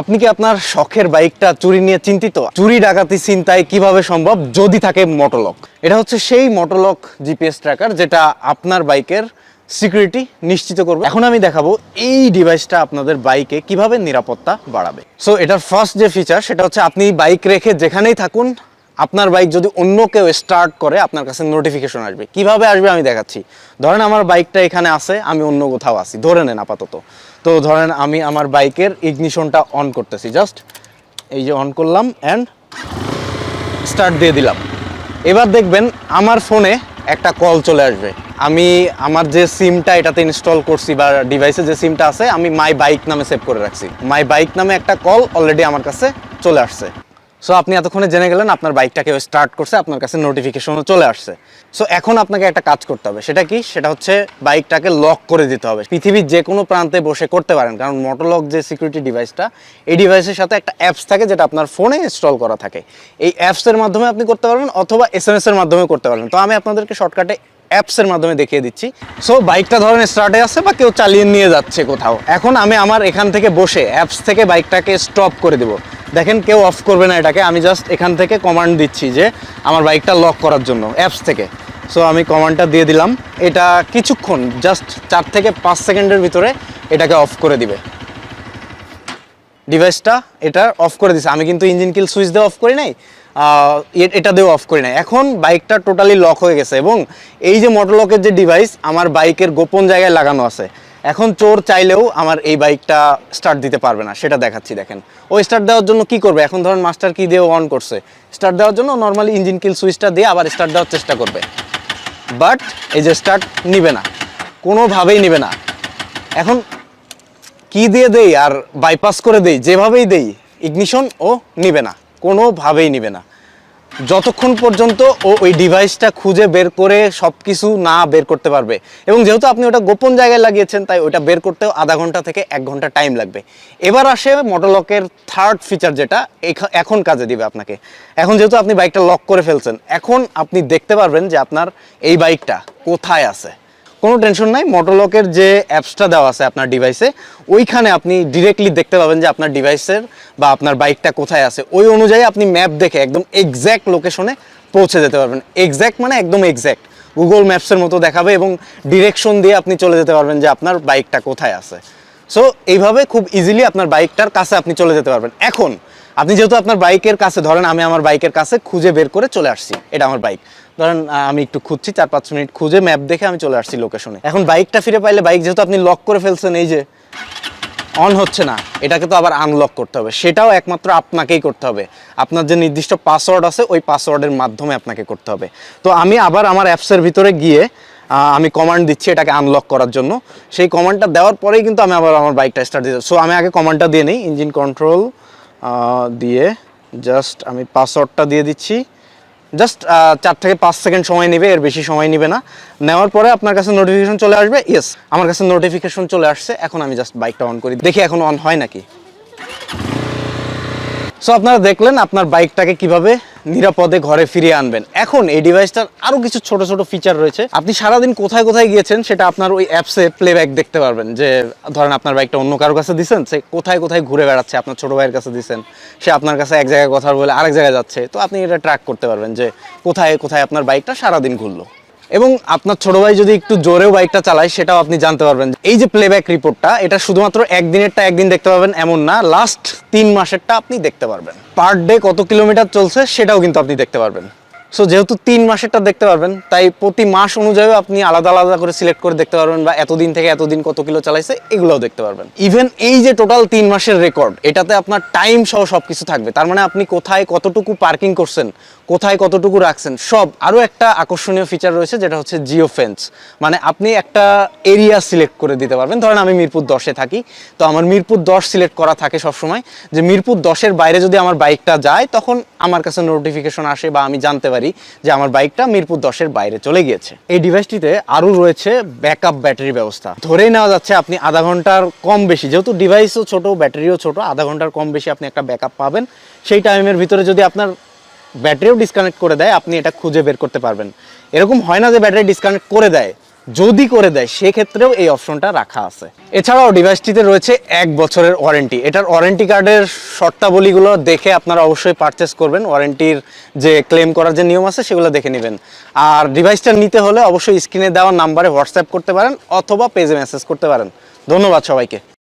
আপনি কি আপনার শখের বাইকটা চুরি নিয়ে চিন্তিত? চুরি, ডাকাতি চিন্তায় কীভাবে সম্ভব? যদি থাকে মোটলক এটা হচ্ছে সেই মোটলক জিপিএস ট্র্যাকার যেটা আপনার বাইকের সিকিউরিটি নিশ্চিত করবে। এখন আমি দেখাবো এই ডিভাইসটা আপনাদের বাইকে কীভাবে নিরাপত্তা বাড়াবে। সো এটার ফার্স্ট যে ফিচার সেটা হচ্ছে আপনি বাইক রেখে যেখানেই থাকুন আপনার বাইক যদি অন্য কেউ স্টার্ট করে, আপনার কাছে নোটিফিকেশন আসবে। কীভাবে আসবে আমি দেখাচ্ছি। ধরেন আমার বাইকটা এখানে আছে, আমি অন্য কোথাও আছি। ধরে নেন আপাতত। তো ধরেন আমি আমার বাইকের ইগনিশনটা অন করতেছি। জাস্ট এই যে অন করলাম অ্যান্ড স্টার্ট দিয়ে দিলাম। এবার দেখবেন আমার ফোনে একটা কল চলে আসবে। আমি আমার যে সিমটা এটাতে ইনস্টল করছি বা ডিভাইসে যে সিমটা আছে, আমি মাই বাইক নামে সেভ করে রাখছি। মাই বাইক নামে একটা কল অলরেডি আমার কাছে চলে আসছে। সো আপনি এতক্ষণে জেনে গেলেন আপনার বাইকটাকে স্টার্ট করছে, আপনার কাছে নোটিফিকেশনও চলে আসছে। সো এখন আপনাকে একটা কাজ করতে হবে। সেটা কি? সেটা হচ্ছে বাইকটাকে লক করে দিতে হবে। পৃথিবীর যে কোনো প্রান্তে বসে করতে পারেন। কারণ মোটোলক যে সিকিউরিটি ডিভাইসটা এই ডিভাইসের সাথে একটা অ্যাপস থাকে যেটা আপনার ফোনে ইনস্টল করা থাকে। এই অ্যাপসের মাধ্যমে আপনি করতে পারবেন অথবা এস এম এস এর মাধ্যমে করতে পারবেন। তো আমি আপনাদেরকে শর্টকাটে অ্যাপসের মাধ্যমে দেখিয়ে দিচ্ছি। সো বাইকটা ধরেন স্টার্টে আছে বা কেউ চালিয়ে নিয়ে যাচ্ছে কোথাও। এখন আমি আমার এখান থেকে বসে অ্যাপস থেকে বাইকটাকে স্টপ করে দেব। দেখেন কেউ অফ করবে না এটাকে। আমি জাস্ট এখান থেকে কমান্ড দিচ্ছি যে আমার বাইকটা লক করার জন্য অ্যাপস থেকে। সো আমি কমান্ডটা দিয়ে দিলাম। এটা কিছুক্ষণ জাস্ট চার থেকে পাঁচ সেকেন্ডের ভিতরে এটাকে অফ করে দিবে। ডিভাইসটা এটা অফ করে দিছে। আমি কিন্তু ইঞ্জিন কিল সুইচ দিয়ে অফ করি নাই এটা দিয়েও অফ করি নাই। এখন বাইকটা টোটালি লক হয়ে গেছে এবং এই যে মোটরলকের যে ডিভাইস আমার বাইকের গোপন জায়গায় লাগানো আছে। এখন চোর চাইলেও আমার এই বাইকটা স্টার্ট দিতে পারবে না, সেটা দেখাচ্ছি দেখেন। ও স্টার্ট দেওয়ার জন্য কি করবে? এখন ধরেন মাস্টার কি দিয়ে অন করছে? স্টার্ট দেওয়ার জন্য নর্মালি ইঞ্জিন কিল সুইচটা দিয়ে আবার স্টার্ট দেওয়ার চেষ্টা করবে। বাট এই যে স্টার্ট নিবে না, কোনোভাবেই নিবে না। এখন কি দিয়ে দেই আর বাইপাস করে দেই, যেভাবেই দেই ইগনিশন ও নিবে না, কোনোভাবেই নিবে না। যতক্ষণ পর্যন্ত ও ওই ডিভাইসটা খুঁজে বের করে সব কিছু না বের করতে পারবে। এবং যেহেতু আপনি ওটা গোপন জায়গায় লাগিয়েছেন, তাই ওটা বের করতেও আধা ঘণ্টা থেকে এক ঘণ্টা টাইম লাগবে। এবার আসে মোটরলকের থার্ড ফিচার যেটা এখন কাজে দিবে আপনাকে। এখন যেহেতু আপনি বাইকটা লক করে ফেলছেন, এখন আপনি দেখতে পারবেন যে আপনার এই বাইকটা কোথায় আছে। কোনো টেনশন নাই। মোটোলকের যে অ্যাপসটা দেওয়া আছে আপনার ডিভাইসে ওইখানে আপনি ডিরেক্টলি দেখতে পাবেন যে আপনার ডিভাইসের বা আপনার বাইকটা কোথায় আছে। ওই অনুযায়ী আপনি ম্যাপ দেখে একদম এক্স্যাক্ট লোকেশনে পৌঁছে যেতে পারবেন। এক্স্যাক্ট মানে একদম এক্স্যাক্ট গুগল ম্যাপসের মতো দেখাবে এবং ডিরেকশন দিয়ে আপনি চলে যেতে পারবেন যে আপনার বাইকটা কোথায় আছে। সো এইভাবে খুব ইজিলি আপনার বাইকটার কাছে আপনি চলে যেতে পারবেন। এখন আপনি যেহেতু আপনার বাইকের কাছে, ধরেন আমি আমার বাইকের কাছে খুঁজে বের করে চলে আসছি, এটা আমার বাইক। ধরেন আমি একটু খুঁজছি, চার পাঁচ মিনিট খুঁজে ম্যাপ দেখে আমি চলে আসছি লোকেশনে এখন বাইকটা ফিরে পাইলে বাইক যেহেতু আপনি লক করে ফেলছেন, এই যে অন হচ্ছে না, এটাকে তো আবার আনলক করতে হবে। সেটাও একমাত্র আপনাকেই করতে হবে। আপনার যে নির্দিষ্ট পাসওয়ার্ড আছে, ওই পাসওয়ার্ডের মাধ্যমে আপনাকে করতে হবে। তো আমি আবার আমার অ্যাপসের ভিতরে গিয়ে আমি কমান্ড দিচ্ছি এটাকে আনলক করার জন্য। সেই কমান্ডটা দেওয়ার পরেই কিন্তু আমি আবার আমার বাইকটা স্টার্ট দিতে সো আমি আগে কমান্ডটা দিয়ে নিই ইঞ্জিন কন্ট্রোল দিয়ে জাস্ট আমি পাসওয়ার্ডটা দিয়ে দিচ্ছি। জাস্ট চার থেকে পাঁচ সেকেন্ড সময় নেবে, এর বেশি সময় নেবে না। নেওয়ার পরে আপনার কাছে নোটিফিকেশন চলে আসবে ইয়েস আমার কাছে নোটিফিকেশন চলে আসছে, এখন আমি জাস্ট বাইকটা অন করি। দেখি এখন অন হয় নাকি। সো আপনারা দেখলেন আপনার বাইকটাকে কীভাবে নিরাপদে ঘরে ফিরিয়ে আনবেন। এখন এই ডিভাইসটার আরও কিছু ছোট ছোট ফিচার রয়েছে। আপনি সারাদিন কোথায় কোথায় গিয়েছেন সেটা আপনার ওই অ্যাপসে প্লেব্যাক দেখতে পারবেন। যে ধরেন আপনার বাইকটা অন্য কারোর কাছে দিচ্ছেন সে কোথায় কোথায় ঘুরে বেড়াচ্ছে আপনার ছোট ভাইয়ের কাছে দিচ্ছেন সে আপনার কাছে এক জায়গায় কথা বলে আরেক জায়গায় যাচ্ছে। তো আপনি এটা ট্র্যাক করতে পারবেন যে কোথায় কোথায় আপনার বাইকটা সারাদিন ঘুরলো। এবং আপনার ছোট ভাই যদি একটু জোরেও বাইকটা চালায়, সেটাও আপনি জানতে পারবেন। এই যে প্লেব্যাক রিপোর্টটা এটা শুধুমাত্র একদিনেরটা একদিন দেখতে পাবেন এমন না লাস্ট তিন মাসেরটা আপনি দেখতে পারবেন। পার ডে কত কিলোমিটার চলছে, সেটাও কিন্তু আপনি দেখতে পারবেন। সো যেহেতু তিন মাসেরটা দেখতে পারবেন, তাই প্রতি মাস অনুযায়ী আপনি আলাদা আলাদা করে সিলেক্ট করে দেখতে পারবেন বা এতদিন থেকে এতদিন কত কিলো চালাইছে, এগুলোও দেখতে পারবেন। ইভেন এই যে টোটাল তিন মাসের রেকর্ড এটাতে আপনার টাইম সহ সব কিছু থাকবে। তার মানে আপনি কোথায় কতটুকু পার্কিং করছেন, কোথায় কতটুকু রাখছেন, সব আরও একটা আকর্ষণীয় ফিচার রয়েছে, যেটা হচ্ছে জিও ফেন্স মানে আপনি একটা এরিয়া সিলেক্ট করে দিতে পারবেন। ধরেন আমি মিরপুর দশে থাকি, তো আমার মিরপুর দশ সিলেক্ট করা থাকে সবসময়। যে মিরপুর দশের বাইরে যদি আমার বাইকটা যায়, তখন আমার কাছে নোটিফিকেশন আসে বা আমি জানতে পারি যে আমার বাইকটা মিরপুর দশের বাইরে চলে গিয়েছে। এই ডিভাইসটিতে আরও রয়েছে ব্যাকআপ ব্যাটারি ব্যবস্থা। ধরে নেওয়া যাচ্ছে আপনি আধা ঘণ্টার কম বেশি, যেহেতু ডিভাইসও ছোট ব্যাটারিও ছোট, আধা ঘণ্টার কম বেশি আপনি একটা ব্যাকআপ পাবেন। সেই টাইমের ভিতরে যদি আপনার ব্যাটারিও ডিসকানেক্ট করে দেয়, আপনি এটা খুঁজে বের করতে পারবেন। এরকম হয় না যে ব্যাটারি ডিসকানেক্ট করে দেয়। যদি করে দেয়, সেক্ষেত্রেও এই অপশনটা রাখা আছে। এছাড়াও ডিভাইসটিতে রয়েছে এক বছরের ওয়ারেন্টি। এটার ওয়ারেন্টি কার্ডের শর্তাবলীগুলো দেখে আপনারা অবশ্যই পারচেস করবেন। ওয়ারেন্টির যে ক্লেম করার যে নিয়ম আছে, সেগুলো দেখে নেবেন। আর ডিভাইসটা নিতে হলে অবশ্যই স্ক্রিনে দেওয়া নাম্বারে হোয়াটসঅ্যাপ করতে পারেন, অথবা পেজে মেসেজ করতে পারেন। ধন্যবাদ সবাইকে।